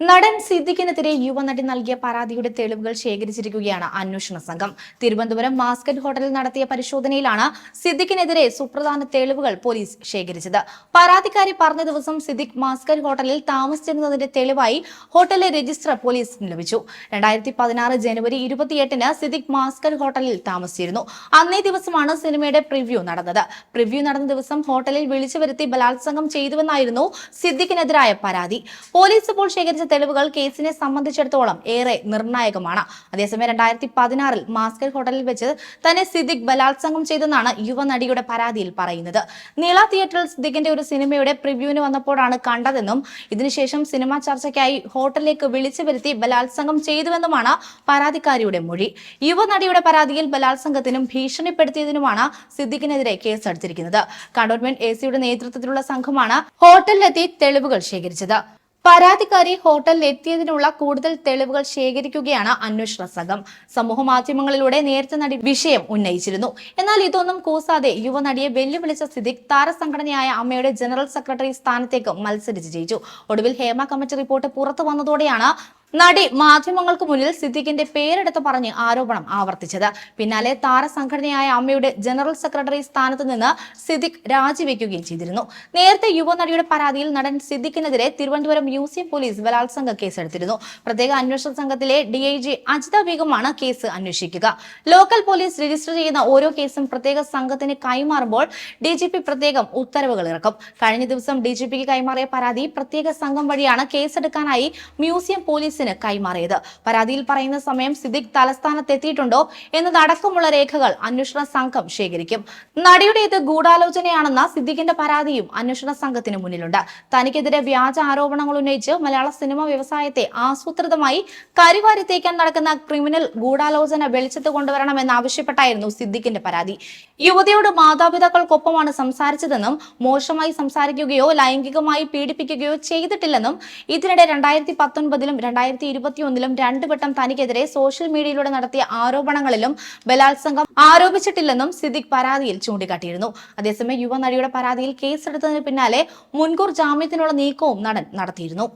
നടൻ സിദ്ദിഖിനെതിരെ യുവനടി നൽകിയ പരാതിയുടെ തെളിവുകൾ ശേഖരിച്ചിരിക്കുകയാണ് അന്വേഷണ സംഘം. തിരുവനന്തപുരം മാസ്കറ്റ് ഹോട്ടലിൽ നടത്തിയ പരിശോധനയിലാണ് സിദ്ദിഖിനെതിരെ സുപ്രധാന തെളിവുകൾ പോലീസ് ശേഖരിച്ചത്. പരാതിക്കാരി പറഞ്ഞ ദിവസം സിദ്ദിഖ് മാസ്കറ്റ് ഹോട്ടലിൽ താമസിച്ചിരുന്നതിന്റെ തെളിവായി ഹോട്ടലിലെ രജിസ്റ്റർ പോലീസിന് ലഭിച്ചു. രണ്ടായിരത്തി പതിനാറ് ജനുവരി ഇരുപത്തിയെട്ടിന് സിദ്ദിഖ് മാസ്കറ്റ് ഹോട്ടലിൽ താമസിച്ചിരുന്നു. അന്നേ ദിവസമാണ് സിനിമയുടെ പ്രിവ്യൂ നടന്നത്. പ്രിവ്യൂ നടന്ന ദിവസം ഹോട്ടലിൽ വിളിച്ചു വരുത്തി ബലാത്സംഗം ചെയ്തുവെന്നായിരുന്നു സിദ്ദിഖിനെതിരായ പരാതി. പോലീസ് ഇപ്പോൾ ശേഖരിച്ച തെളിവുകൾ കേസിനെ സംബന്ധിച്ചിടത്തോളം ഏറെ നിർണായകമാണ്. അതേസമയം രണ്ടായിരത്തി പതിനാറിൽ മാസ്കൽ ഹോട്ടലിൽ വെച്ച് തന്നെ സിദ്ദിഖ് ബലാത്സംഗം ചെയ്തെന്നാണ് യുവനടിയുടെ പരാതിയിൽ പറയുന്നത്. നീള തിയേറ്ററിൽ സിദ്ദിഖിന്റെ ഒരു സിനിമയുടെ പ്രിവ്യൂവിന് വന്നപ്പോഴാണ് കണ്ടതെന്നും ഇതിനുശേഷം സിനിമ ചർച്ചയ്ക്കായി ഹോട്ടലിലേക്ക് വിളിച്ചു വരുത്തി ബലാത്സംഗം ചെയ്തുവെന്നുമാണ് പരാതിക്കാരിയുടെ മൊഴി. യുവനടിയുടെ പരാതിയിൽ ബലാത്സംഗത്തിനും ഭീഷണിപ്പെടുത്തിയതിനുമാണ് സിദ്ദിഖിനെതിരെ കേസെടുത്തിരിക്കുന്നത്. കണ്ടോൺമെന്റ് എ സിയുടെ നേതൃത്വത്തിലുള്ള സംഘമാണ് ഹോട്ടലിലെത്തി തെളിവുകൾ ശേഖരിച്ചത്. പരാതിക്കാരി ഹോട്ടലിൽ എത്തിയതിനുള്ള കൂടുതൽ തെളിവുകൾ ശേഖരിക്കുകയാണ് അന്വേഷണ സംഘം. സമൂഹ മാധ്യമങ്ങളിലൂടെ നേരത്തെ നടി വിഷയം ഉന്നയിച്ചിരുന്നു. എന്നാൽ ഇതൊന്നും കൂസാതെ യുവനടിയെ വെല്ലുവിളിച്ച സിദ്ദിഖ് താരസംഘടനയായ അമ്മയുടെ ജനറൽ സെക്രട്ടറി സ്ഥാനത്തേക്ക് മത്സരിച്ച് ജയിച്ചു. ഒടുവിൽ ഹേമ കമ്മിറ്റി റിപ്പോർട്ട് പുറത്തു വന്നതോടെയാണ് നടി മാധ്യമങ്ങൾക്ക് മുന്നിൽ സിദ്ദിഖിന്റെ പേരെടുത്ത് പറഞ്ഞ് ആരോപണം ആവർത്തിച്ചത്. പിന്നാലെ താരസംഘടനയായ അമ്മയുടെ ജനറൽ സെക്രട്ടറി സ്ഥാനത്ത് നിന്ന് സിദ്ദിഖ് രാജിവെക്കുകയും ചെയ്തിരുന്നു. നേരത്തെ യുവനടിയുടെ പരാതിയിൽ നടൻ സിദ്ദിഖിനെതിരെ തിരുവനന്തപുരം മ്യൂസിയം പോലീസ് ബലാത്സംഗ കേസെടുത്തിരുന്നു പ്രത്യേക അന്വേഷണ സംഘത്തിലെ ഡി ഐ ജി അജിത ബീഗമാണ് കേസ് അന്വേഷിക്കുക. ലോക്കൽ പോലീസ് രജിസ്റ്റർ ചെയ്യുന്ന ഓരോ കേസും പ്രത്യേക സംഘത്തിന് കൈമാറുമ്പോൾ ഡി ജി പി പ്രത്യേകം ഉത്തരവുകൾ ഇറക്കും. കഴിഞ്ഞ ദിവസം ഡി ജി പിക്ക് കൈമാറിയ പരാതി പ്രത്യേക സംഘം വഴിയാണ് കേസെടുക്കാനായി മ്യൂസിയം പോലീസിന് കൈമാറിയത്. പരാതിയിൽ പറയുന്ന സമയം സിദ്ദിഖ് തലസ്ഥാനത്തെത്തിയിട്ടുണ്ടോ എന്നതടക്കമുള്ള രേഖകൾ അന്വേഷണ സംഘം ശേഖരിക്കും. നടിയുടെ ഇത് ഗൂഢാലോചനയാണെന്ന സിദ്ദിഖിന്റെ പരാതിയും അന്വേഷണ സംഘത്തിന് മുന്നിലുണ്ട്. തനിക്കെതിരെ വ്യാജ ആരോപണങ്ങൾ ഉന്നയിച്ച് മലയാള സിനിമ വ്യവസായത്തെ ആസൂത്രിതമായി കരിവാരി തേക്കാൻ നടക്കുന്ന ക്രിമിനൽ ഗൂഢാലോചന വെളിച്ചത്ത് കൊണ്ടുവരണമെന്നാവശ്യപ്പെട്ടായിരുന്നു സിദ്ദിഖിന്റെ പരാതി. യുവതിയോട് മാതാപിതാക്കൾക്കൊപ്പമാണ് സംസാരിച്ചതെന്നും മോശമായി സംസാരിക്കുകയോ ലൈംഗികമായി പീഡിപ്പിക്കുകയോ ചെയ്തിട്ടില്ലെന്നും ഇതിനിടെ രണ്ടായിരത്തി പത്തൊൻപതിലും രണ്ടായിരത്തി ഇരുപത്തിയൊന്നിലും രണ്ടു വട്ടം തനിക്കെതിരെ സോഷ്യൽ മീഡിയയിലൂടെ നടത്തിയ ആരോപണങ്ങളിലും ബലാത്സംഗം ആരോപിച്ചിട്ടില്ലെന്നും സിദ്ദിഖ് പരാതിയിൽ ചൂണ്ടിക്കാട്ടിയിരുന്നു. അതേസമയം യുവനടിയുടെ പരാതിയിൽ കേസെടുത്തതിന് പിന്നാലെ മുൻകൂർ ജാമ്യത്തിനുള്ള നീക്കവും നടൻ നടത്തിയിരുന്നു.